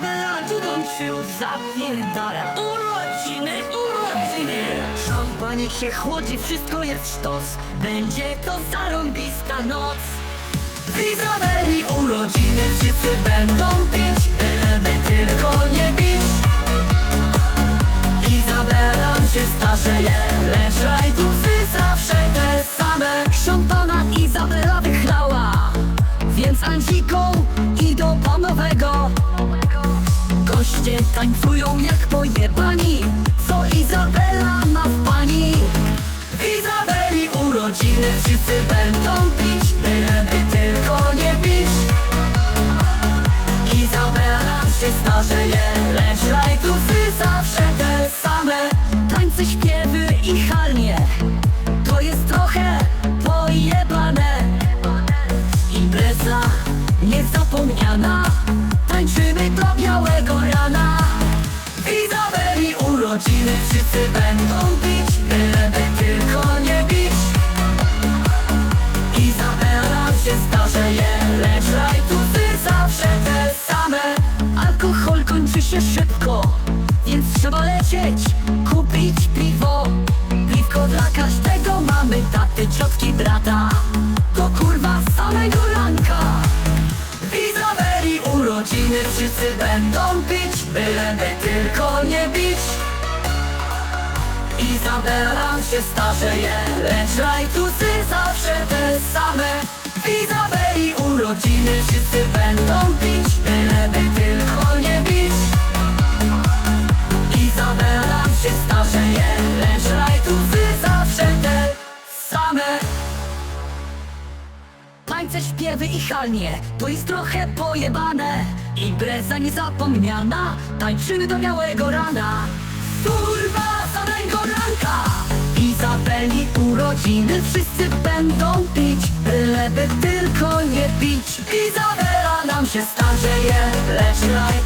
Izabela tudą się zapierdala Urodziny, urodziny. Szampanie się chłodzi, wszystko jest sztos. Będzie to zarąbista noc. W Izabeli urodziny wszyscy będą pić. Byleby tylko nie bić Izabela się starzeje Lecz rajdusy zawsze te same. Szampana Izabela wychlała Więc Andziką idą po nowego Goście tańcują jak pojebani. Co Izabela ma w pani? W Izabeli urodziny wszyscy będą pić Byleby tylko nie bić Izabela się starzeje Lecz rajtusy zawsze te same. Tańce, śpiewy i halnie To jest trochę pojebane. Impreza niezapomniana urodziny wszyscy będą pić Byleby tylko nie bić Izabela się starzeje Lecz rajtusy zawsze te same. Alkohol kończy się szybko Więc trzeba lecieć Kupić piwo. Piwko dla każdego mamy Taty, ciotki, brata. To kurwa samego ranka. W Izabeli urodziny wszyscy będą pić Byleby tylko Izabela się starzeje Lecz rajtusy zawsze te same. W Izabeli urodziny wszyscy będą pić Byleby tylko nie bić Izabela się starzeje Lecz rajtusy zawsze te same. Tańce, śpiewy i halnie To jest trochę pojebane. Impreza niezapomniana Tańczymy do białego rana Urodziny Wszyscy będą pić Byleby tylko nie pić. Izabela nam się starzeje Lecz raj